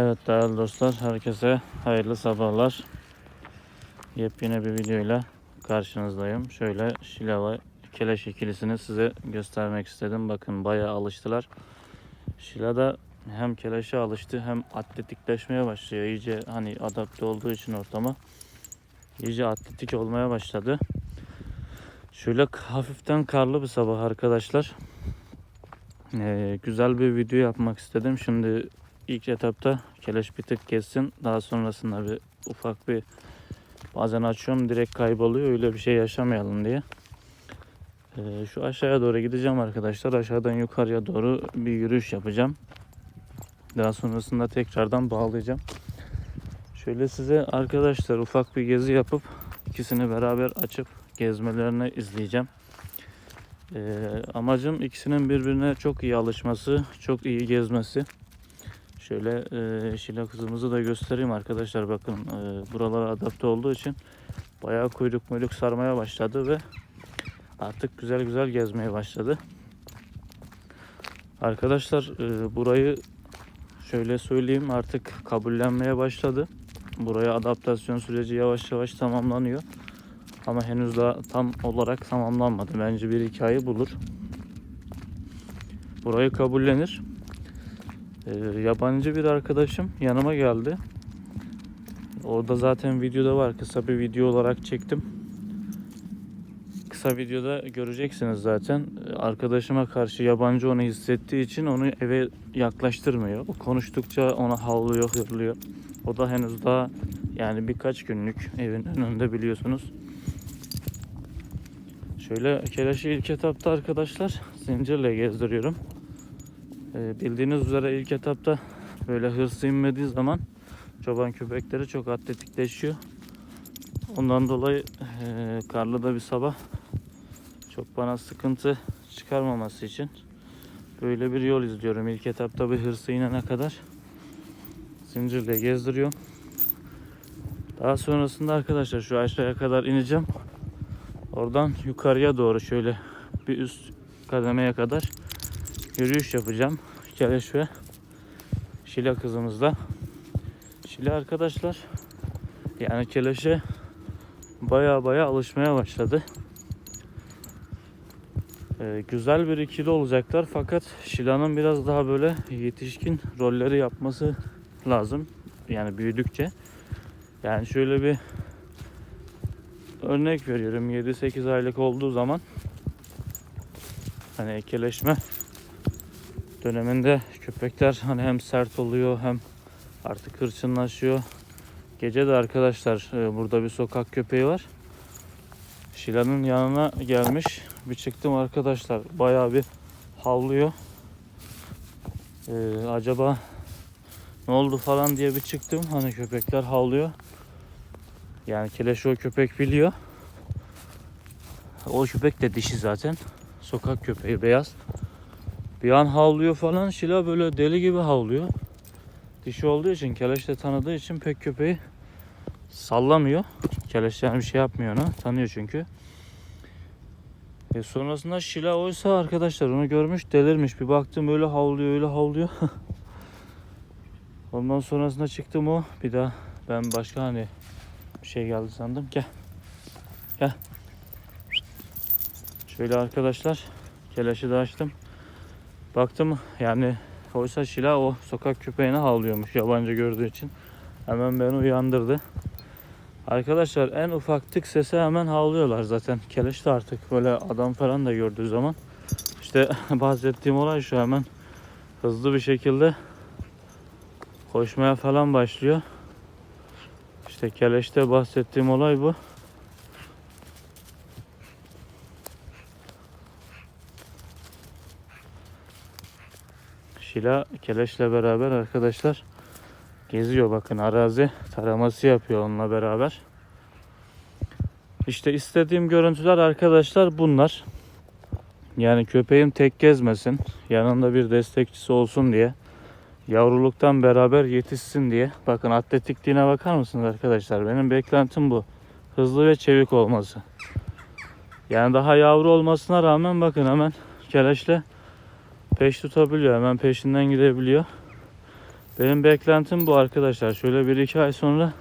Evet değerli dostlar, herkese hayırlı sabahlar. Yepyeni bir videoyla karşınızdayım. Şöyle Şilava Keleş ikilisini size göstermek istedim. Bakın bayağı alıştılar. Şila da hem keleşe alıştı hem atletikleşmeye başlıyor. İyice hani adapte olduğu için ortama iyice atletik olmaya başladı. Şöyle hafiften karlı bir sabah arkadaşlar. Ee, güzel bir video yapmak istedim. Şimdi ilk etapta keleş bir tık kessin. Daha sonrasında bir ufak bir bazen açıyorum direkt kayboluyor. Öyle bir şey yaşamayalım diye. Ee, şu aşağıya doğru gideceğim arkadaşlar. Aşağıdan yukarıya doğru bir yürüyüş yapacağım. Daha sonrasında tekrardan bağlayacağım. Şöyle size arkadaşlar ufak bir gezi yapıp ikisini beraber açıp gezmelerini izleyeceğim. Ee, amacım ikisinin birbirine çok iyi alışması, çok iyi gezmesi. Şöyle e, Şila kızımızı da göstereyim arkadaşlar. Bakın e, buralara adapte olduğu için bayağı kuyruk muyruk sarmaya başladı ve artık güzel güzel gezmeye başladı. Arkadaşlar e, burayı şöyle söyleyeyim artık kabullenmeye başladı. Buraya adaptasyon süreci yavaş yavaş tamamlanıyor. Ama henüz daha tam olarak tamamlanmadı. Bence bir iki ayı bulur. Burayı kabullenir. Ee, yabancı bir arkadaşım yanıma geldi. Orada zaten videoda var. Kısa bir video olarak çektim. Kısa videoda göreceksiniz zaten. Arkadaşıma karşı yabancı onu hissettiği için onu eve yaklaştırmıyor. O konuştukça ona havlıyor, hırlıyor. O da henüz daha yani birkaç günlük evin önünde biliyorsunuz. Şöyle Keleş'i ilk etapta arkadaşlar zincirle gezdiriyorum. Ee, bildiğiniz üzere ilk etapta böyle hırsı inmediği zaman çoban köpekleri çok atletikleşiyor. Ondan dolayı e, karlı da bir sabah çok bana sıkıntı çıkarmaması için böyle bir yol izliyorum. İlk etapta bir hırsı inene kadar zincirle gezdiriyorum. Daha sonrasında arkadaşlar şu aşağıya kadar ineceğim. Oradan yukarıya doğru şöyle bir üst kademeye kadar yürüyüş yapacağım. Keleş ve Şila kızımızla. Şila arkadaşlar yani keleşe baya baya alışmaya başladı. Ee, güzel bir ikili olacaklar fakat Şila'nın biraz daha böyle yetişkin rolleri yapması lazım. Yani büyüdükçe. Yani şöyle bir örnek veriyorum 7-8 aylık olduğu zaman hani ekeleşme döneminde köpekler hani hem sert oluyor hem artık hırçınlaşıyor. Gece de arkadaşlar e, burada bir sokak köpeği var. Şila'nın yanına gelmiş. Bir çıktım arkadaşlar. Bayağı bir havlıyor. Ee, acaba ne oldu falan diye bir çıktım. Hani köpekler havlıyor. Yani keleş o köpek biliyor. O köpek de dişi zaten. Sokak köpeği beyaz. Bir an havlıyor falan. Şila böyle deli gibi havlıyor. Dişi olduğu için, keleş de tanıdığı için pek köpeği sallamıyor. Keleş yani bir şey yapmıyor ona. Tanıyor çünkü. E sonrasında Şila oysa arkadaşlar onu görmüş delirmiş. Bir baktım öyle havlıyor öyle havlıyor. Ondan sonrasında çıktım o. Bir daha ben başka hani bir şey geldi sandım. Gel. Gel. Şöyle arkadaşlar keleşi de açtım. Baktım yani oysa Şila o sokak köpeğine havlıyormuş yabancı gördüğü için. Hemen beni uyandırdı. Arkadaşlar en ufak tık sese hemen havlıyorlar zaten. Keleş de artık böyle adam falan da gördüğü zaman. İşte bahsettiğim olay şu hemen hızlı bir şekilde koşmaya falan başlıyor. İşte keleşte bahsettiğim olay bu. Şila keleşle beraber arkadaşlar geziyor bakın arazi taraması yapıyor onunla beraber. İşte istediğim görüntüler arkadaşlar bunlar. Yani köpeğim tek gezmesin. Yanında bir destekçisi olsun diye. Yavruluktan beraber yetişsin diye. Bakın atletikliğine bakar mısınız arkadaşlar? Benim beklentim bu. Hızlı ve çevik olması. Yani daha yavru olmasına rağmen bakın hemen keleşle peş tutabiliyor. Hemen peşinden gidebiliyor. Benim beklentim bu arkadaşlar. Şöyle bir iki ay sonra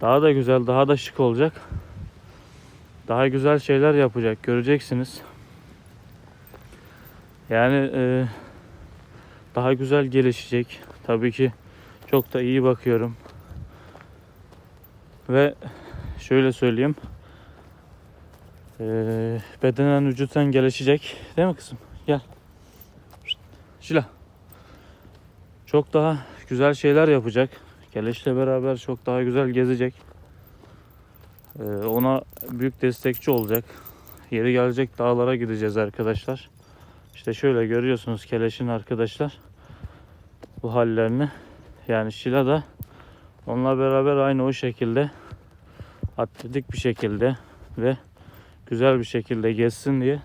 daha da güzel, daha da şık olacak. Daha güzel şeyler yapacak. Göreceksiniz. Yani e, daha güzel gelişecek. Tabii ki çok da iyi bakıyorum. Ve şöyle söyleyeyim. E, bedenen vücuttan gelişecek. Değil mi kızım? Gel. Şila. Çok daha güzel şeyler yapacak. Keleş'le beraber çok daha güzel gezecek. Ee, ona büyük destekçi olacak. Yeri gelecek dağlara gideceğiz arkadaşlar. İşte şöyle görüyorsunuz Keleş'in arkadaşlar bu hallerini. Yani Şila da onunla beraber aynı o şekilde atletik bir şekilde ve güzel bir şekilde gezsin diye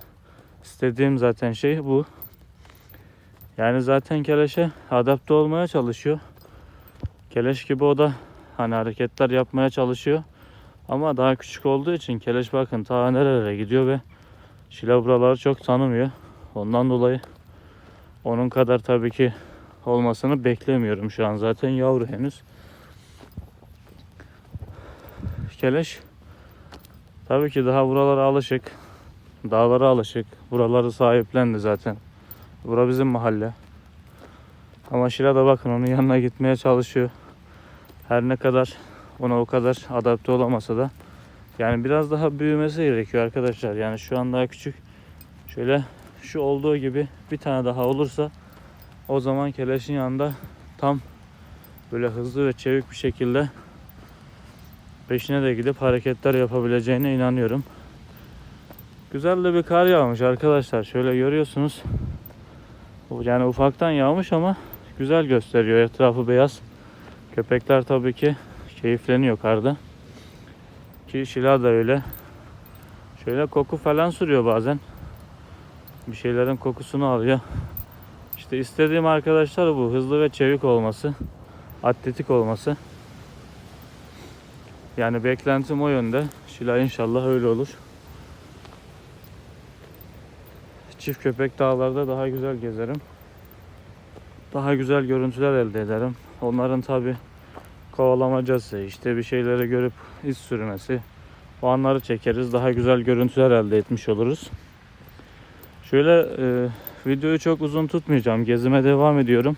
istediğim zaten şey bu. Yani zaten Keleş'e adapte olmaya çalışıyor. Keleş gibi o da hani hareketler yapmaya çalışıyor. Ama daha küçük olduğu için Keleş bakın ta nerelere gidiyor ve Şila buraları çok tanımıyor. Ondan dolayı onun kadar tabii ki olmasını beklemiyorum şu an zaten yavru henüz. Keleş tabii ki daha buralara alışık. Dağlara alışık. Buraları sahiplendi zaten. Bura bizim mahalle. Ama Şila da bakın onun yanına gitmeye çalışıyor. Her ne kadar ona o kadar adapte olamasa da yani biraz daha büyümesi gerekiyor arkadaşlar. Yani şu an daha küçük. Şöyle şu olduğu gibi bir tane daha olursa o zaman keleşin yanında tam böyle hızlı ve çevik bir şekilde peşine de gidip hareketler yapabileceğine inanıyorum. Güzel de bir kar yağmış arkadaşlar. Şöyle görüyorsunuz. Yani ufaktan yağmış ama güzel gösteriyor. Etrafı beyaz. Köpekler tabii ki keyifleniyor karda. Ki Şila da öyle. Şöyle koku falan sürüyor bazen. Bir şeylerin kokusunu alıyor. İşte istediğim arkadaşlar bu. Hızlı ve çevik olması. Atletik olması. Yani beklentim o yönde. Şila inşallah öyle olur. Çift köpek dağlarda daha güzel gezerim. Daha güzel görüntüler elde ederim. Onların tabi kovalamacası, işte bir şeyleri görüp iz sürmesi. O anları çekeriz. Daha güzel görüntüler elde etmiş oluruz. Şöyle e, videoyu çok uzun tutmayacağım. Gezime devam ediyorum.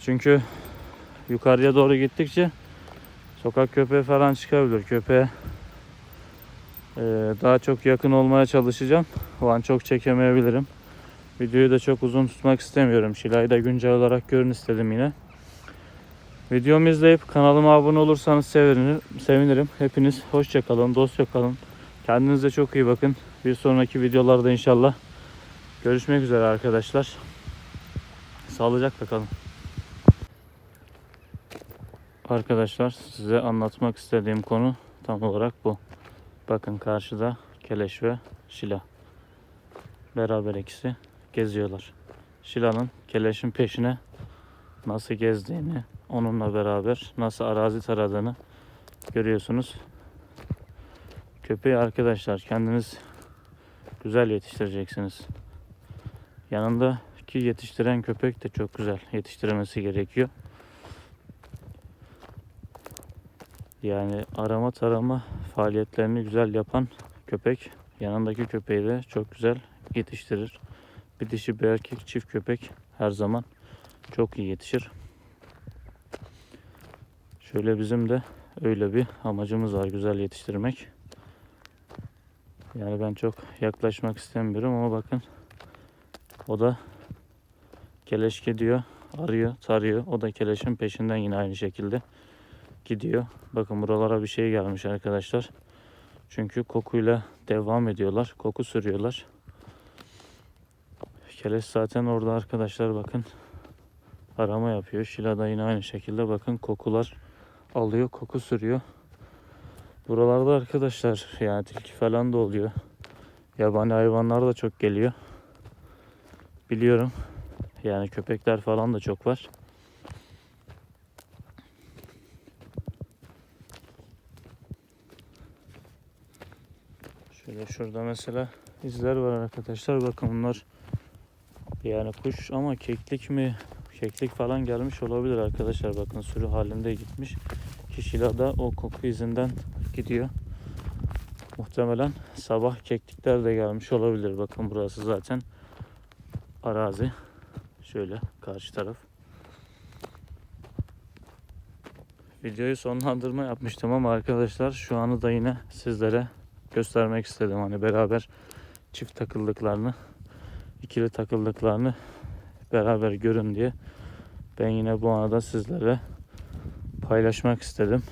Çünkü yukarıya doğru gittikçe sokak köpeği falan çıkabilir. Köpeğe daha çok yakın olmaya çalışacağım. O an çok çekemeyebilirim. Videoyu da çok uzun tutmak istemiyorum. Şilay'ı da güncel olarak görün istedim yine. Videomu izleyip kanalıma abone olursanız sevinirim. sevinirim. Hepiniz hoşça kalın, dostça kalın. Kendinize çok iyi bakın. Bir sonraki videolarda inşallah görüşmek üzere arkadaşlar. Sağlıcakla kalın. Arkadaşlar size anlatmak istediğim konu tam olarak bu. Bakın karşıda Keleş ve Şila. Beraber ikisi geziyorlar. Şila'nın Keleş'in peşine nasıl gezdiğini, onunla beraber nasıl arazi taradığını görüyorsunuz. Köpeği arkadaşlar kendiniz güzel yetiştireceksiniz. Yanındaki yetiştiren köpek de çok güzel yetiştirmesi gerekiyor. Yani arama tarama faaliyetlerini güzel yapan köpek yanındaki köpeği de çok güzel yetiştirir. Bir dişi bir erkek çift köpek her zaman çok iyi yetişir. Şöyle bizim de öyle bir amacımız var güzel yetiştirmek. Yani ben çok yaklaşmak istemiyorum ama bakın o da keleşke diyor arıyor tarıyor. O da keleşin peşinden yine aynı şekilde gidiyor. Bakın buralara bir şey gelmiş arkadaşlar. Çünkü kokuyla devam ediyorlar. Koku sürüyorlar. Keleş zaten orada arkadaşlar bakın. Arama yapıyor. Şila da yine aynı şekilde bakın kokular alıyor. Koku sürüyor. Buralarda arkadaşlar yani tilki falan da oluyor. Yabani hayvanlar da çok geliyor. Biliyorum. Yani köpekler falan da çok var. Şöyle şurada mesela izler var arkadaşlar. Bakın bunlar yani kuş ama keklik mi Keklik falan gelmiş olabilir arkadaşlar. Bakın sürü halinde gitmiş. Kişiler de o koku izinden gidiyor. Muhtemelen sabah keklikler de gelmiş olabilir. Bakın burası zaten arazi. Şöyle karşı taraf. Videoyu sonlandırma yapmıştım ama arkadaşlar şu anı da yine sizlere göstermek istedim. Hani beraber çift takıldıklarını, ikili takıldıklarını beraber görün diye ben yine bu anı da sizlere paylaşmak istedim.